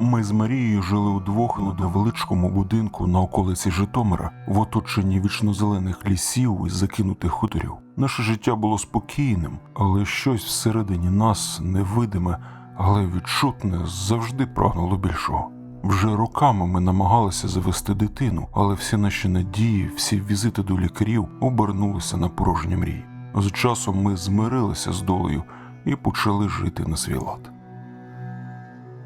Ми з Марією жили удвох у невеличкому будинку на околиці Житомира, в оточенні вічнозелених лісів і закинутих хуторів. Наше життя було спокійним, але щось всередині нас невидиме, але відчутне завжди прагнуло більшого. Вже роками ми намагалися завести дитину, але всі наші надії, всі візити до лікарів обернулися на порожні мрії. З часом ми змирилися з долею і почали жити на свій лад.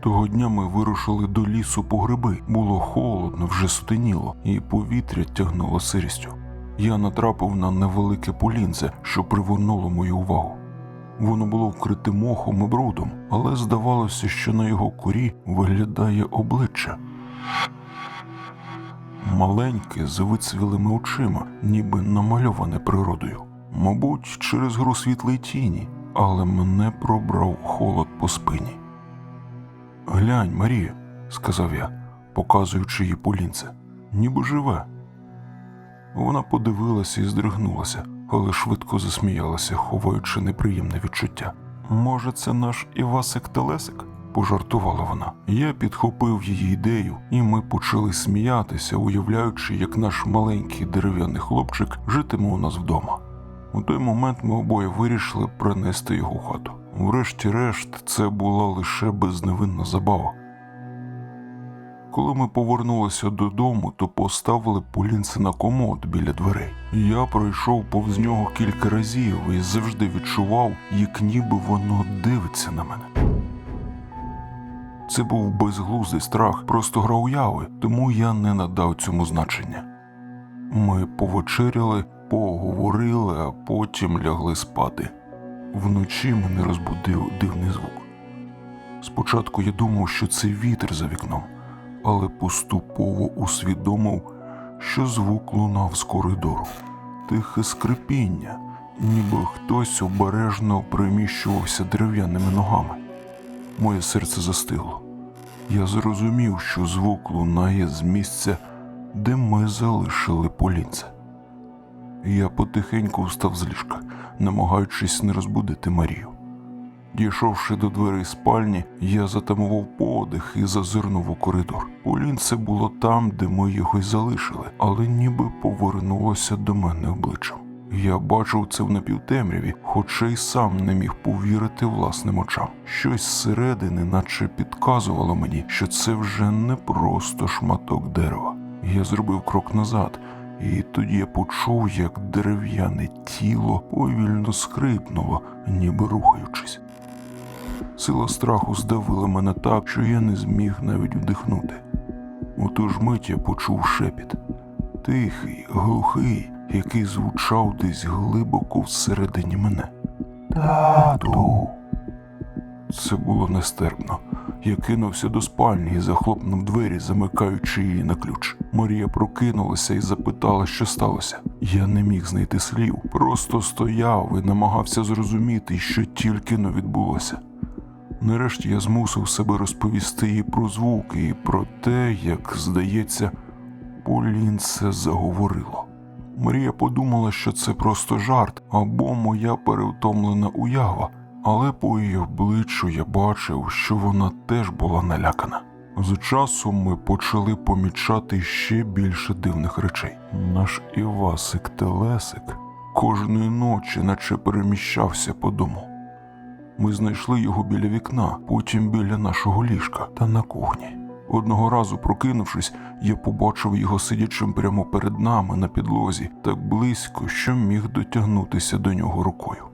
Того дня ми вирушили до лісу по гриби. Було холодно, вже сутеніло, і повітря тягнуло сирістю. Я натрапив на невелике полінце, що привернуло мою увагу. Воно було вкрите мохом і брудом, але здавалося, що на його корі виглядає обличчя. Маленьке, з вицвілими очима, ніби намальоване природою. Мабуть, через гру світлої тіні, але мене пробрав холод по спині. Глянь, Марія, сказав я, показуючи їй полінце, ніби живе. Вона подивилася і здригнулася, але швидко засміялася, ховаючи неприємне відчуття. Може, це наш Івасик Телесик? пожартувала вона. Я підхопив її ідею, і ми почали сміятися, уявляючи, як наш маленький дерев'яний хлопчик житиме у нас вдома. У той момент ми обоє вирішили принести його в хату. Врешті-решт, це була лише безневинна забава. Коли ми повернулися додому, то поставили полінце на комод біля дверей. Я пройшов повз нього кілька разів і завжди відчував, як ніби воно дивиться на мене. Це був безглуздий страх, просто гра уяви, тому я не надав цьому значення. Ми повечеряли, поговорили, а потім лягли спати. Вночі мене розбудив дивний звук. Спочатку я думав, що це вітер за вікном, але поступово усвідомив, що звук лунав з коридору. Тихе скрипіння, ніби хтось обережно приміщувався дерев'яними ногами. Моє серце застигло. Я зрозумів, що звук лунає з місця, де ми залишили полінце. Я потихеньку встав з ліжка, намагаючись не розбудити Марію. Дійшовши до дверей спальні, я затамував подих і зазирнув у коридор. Полінце було там, де ми його й залишили, але ніби повернулося до мене обличчям. Я бачив це в напівтемряві, хоча й сам не міг повірити власним очам. Щось зсередини, наче підказувало мені, що це вже не просто шматок дерева. Я зробив крок назад, і тоді я почув, як дерев'яне тіло повільно скрипнуло, ніби рухаючись. Сила страху здавила мене так, що я не зміг навіть вдихнути. У ту ж мить я почув шепіт тихий, глухий, який звучав десь глибоко всередині мене. Тату. Це було нестерпно. Я кинувся до спальні і захлопнув двері, замикаючи її на ключ. Марія прокинулася і запитала, що сталося. Я не міг знайти слів, просто стояв і намагався зрозуміти, що тільки но відбулося. Нарешті я змусив себе розповісти їй про звуки і про те, як, здається, Полінце заговорило. Марія подумала, що це просто жарт або моя перевтомлена уява, але по її обличчю я бачив, що вона теж була налякана. З часом ми почали помічати ще більше дивних речей. Наш Івасик Телесик кожної ночі, наче переміщався по дому. Ми знайшли його біля вікна, потім біля нашого ліжка та на кухні. Одного разу, прокинувшись, я побачив його сидячим прямо перед нами на підлозі, так близько, що міг дотягнутися до нього рукою.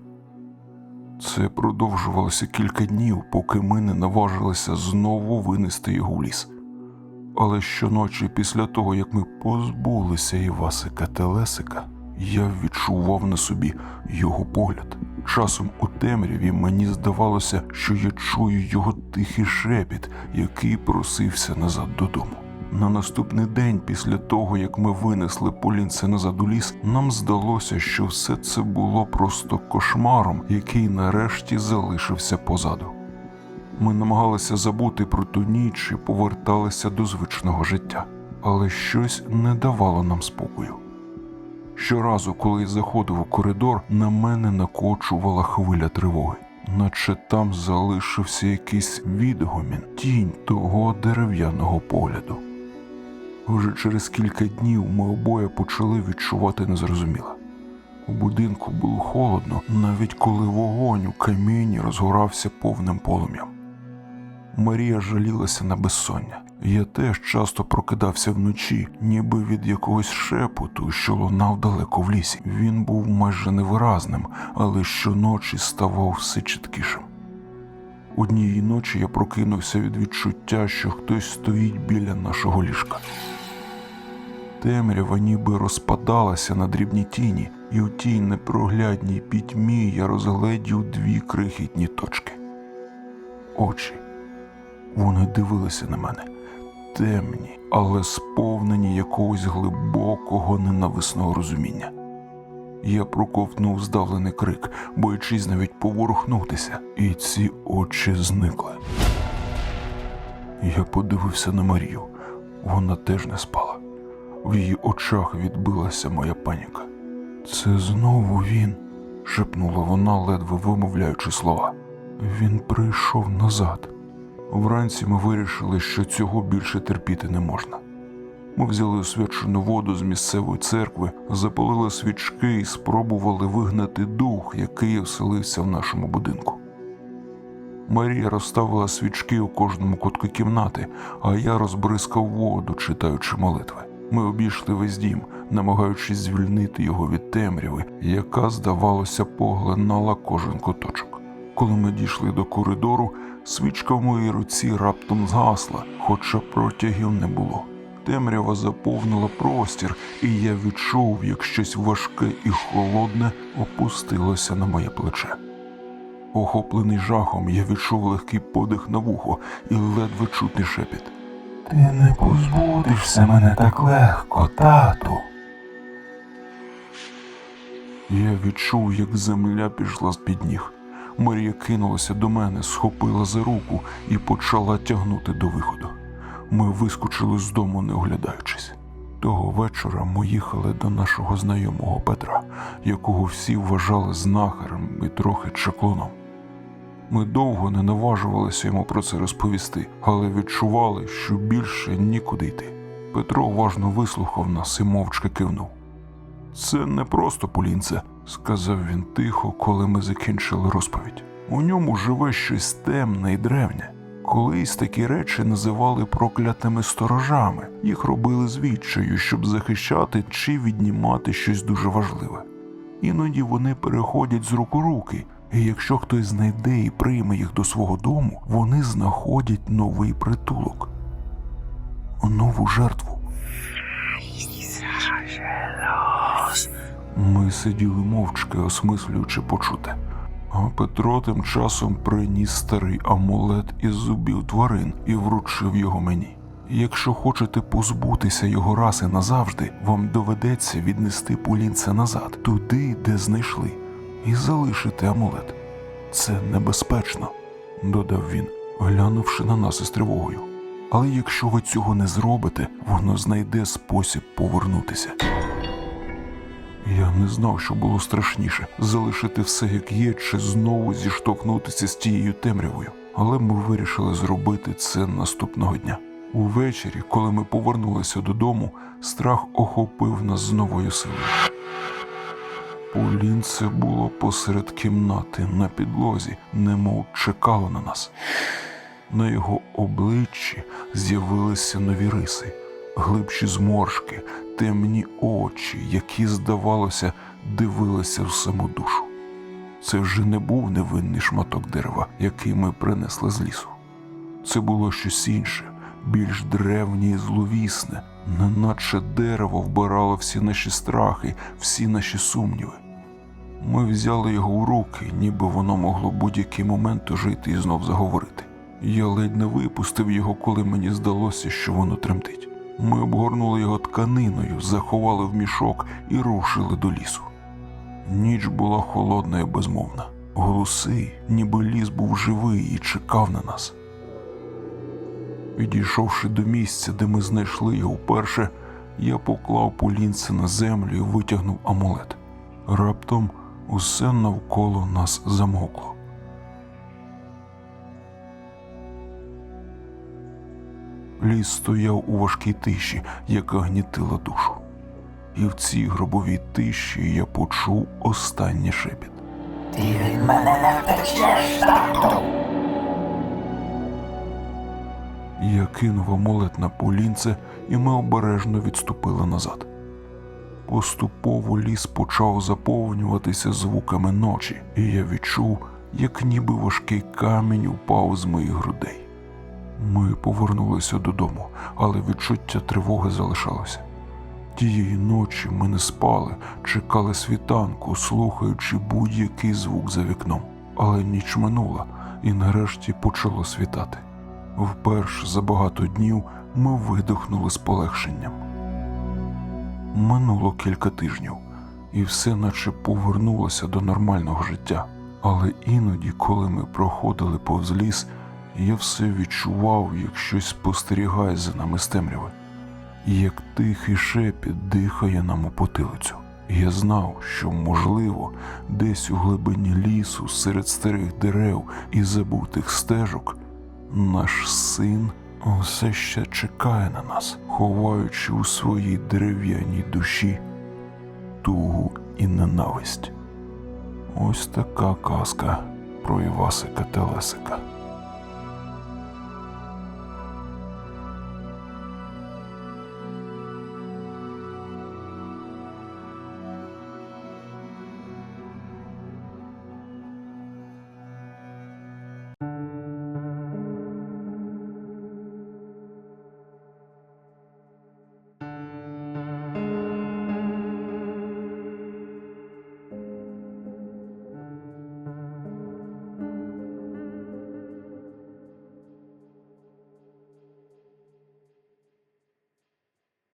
Це продовжувалося кілька днів, поки ми не наважилися знову винести його в ліс. Але щоночі, після того, як ми позбулися Івасика Телесика, я відчував на собі його погляд. Часом у темряві мені здавалося, що я чую його тихий шепіт, який просився назад додому. На наступний день, після того як ми винесли полінце назад у ліс, нам здалося, що все це було просто кошмаром, який нарешті залишився позаду. Ми намагалися забути про ту ніч і поверталися до звичного життя, але щось не давало нам спокою. Щоразу, коли я заходив у коридор, на мене накочувала хвиля тривоги. наче там залишився якийсь відгомін, тінь того дерев'яного погляду. Уже через кілька днів ми обоє почали відчувати незрозуміле. У будинку було холодно, навіть коли вогонь у каміні розгорався повним полум'ям. Марія жалілася на безсоння. Я теж часто прокидався вночі, ніби від якогось шепоту, що лунав далеко в лісі. Він був майже невиразним, але щоночі ставав все чіткішим. Однієї ночі я прокинувся від відчуття, що хтось стоїть біля нашого ліжка. Темрява ніби розпадалася на дрібні тіні, і у тій непроглядній пітьмі я розгледів дві крихітні точки. Очі. Вони дивилися на мене, темні, але сповнені якогось глибокого ненависного розуміння. Я проковтнув здавлений крик, боячись навіть поворухнутися, і ці очі зникли. Я подивився на Марію. Вона теж не спала. В її очах відбилася моя паніка. Це знову він, шепнула вона, ледве вимовляючи слова. Він прийшов назад. Вранці ми вирішили, що цього більше терпіти не можна. Ми взяли освячену воду з місцевої церкви, запалили свічки і спробували вигнати дух, який оселився в нашому будинку. Марія розставила свічки у кожному кутку кімнати, а я розбризкав воду, читаючи молитви. Ми обійшли весь дім, намагаючись звільнити його від темряви, яка, здавалося, поглинала кожен куточок. Коли ми дійшли до коридору, свічка в моїй руці раптом згасла, хоча протягів не було. Темрява заповнила простір, і я відчув, як щось важке і холодне опустилося на моє плече. Охоплений жахом, я відчув легкий подих на вухо і ледве чутний шепіт. Ти не позбудешся мене так легко, тату. Я відчув, як земля пішла з-під ніг. Марія кинулася до мене, схопила за руку і почала тягнути до виходу. Ми вискочили з дому, не оглядаючись. Того вечора ми їхали до нашого знайомого Петра, якого всі вважали знахарем і трохи чаклуном. Ми довго не наважувалися йому про це розповісти, але відчували, що більше нікуди йти. Петро уважно вислухав нас і мовчки кивнув. Це не просто полінце, сказав він тихо, коли ми закінчили розповідь. У ньому живе щось темне і древнє. Колись такі речі називали проклятими сторожами, їх робили з відчаю, щоб захищати чи віднімати щось дуже важливе. Іноді вони переходять з рук у руки, і якщо хтось знайде і прийме їх до свого дому, вони знаходять новий притулок, нову жертву. Ми сиділи мовчки, осмислюючи почуте. А Петро тим часом приніс старий амулет із зубів тварин і вручив його мені. Якщо хочете позбутися його раси назавжди, вам доведеться віднести полінце назад, туди, де знайшли, і залишити амулет. Це небезпечно, додав він, глянувши на нас із тривогою. Але якщо ви цього не зробите, воно знайде спосіб повернутися. Я не знав, що було страшніше залишити все як є, чи знову зіштовхнутися з тією темрявою. Але ми вирішили зробити це наступного дня. Увечері, коли ми повернулися додому, страх охопив нас з новою силою. Полінце було посеред кімнати на підлозі, немов чекало на нас. На його обличчі з'явилися нові риси, глибші зморшки, темні очі, які, здавалося, дивилися в саму душу. Це вже не був невинний шматок дерева, який ми принесли з лісу. Це було щось інше, більш древнє і зловісне, неначе дерево вбирало всі наші страхи, всі наші сумніви. Ми взяли його у руки, ніби воно могло будь-який момент ожити і знов заговорити. Я ледь не випустив його, коли мені здалося, що воно тремтить. Ми обгорнули його тканиною, заховали в мішок і рушили до лісу. Ніч була холодна і безмовна. Голоси, ніби ліс був живий і чекав на нас. Підійшовши до місця, де ми знайшли його вперше, я поклав полінце на землю і витягнув амулет. Раптом усе навколо нас замокло. Ліс стояв у важкій тиші, яка гнітила душу. І в цій гробовій тиші я почув останній шепіт. Ти мене не втечеш, тату!» Я кинув амулет на полінце, і ми обережно відступили назад. Поступово ліс почав заповнюватися звуками ночі, і я відчув, як ніби важкий камінь упав з моїх грудей. Ми повернулися додому, але відчуття тривоги залишалося. Тієї ночі ми не спали, чекали світанку, слухаючи будь-який звук за вікном. Але ніч минула, і нарешті почало світати. Вперше за багато днів ми видихнули з полегшенням. Минуло кілька тижнів, і все наче повернулося до нормального життя. Але іноді, коли ми проходили повз ліс, я все відчував, як щось спостерігає за нами з темряви, як тихий шепіт дихає нам у потилицю. Я знав, що, можливо, десь у глибині лісу, серед старих дерев і забутих стежок, наш син все ще чекає на нас, ховаючи у своїй дерев'яній душі тугу і ненависть. Ось така казка про Івасика Телесика.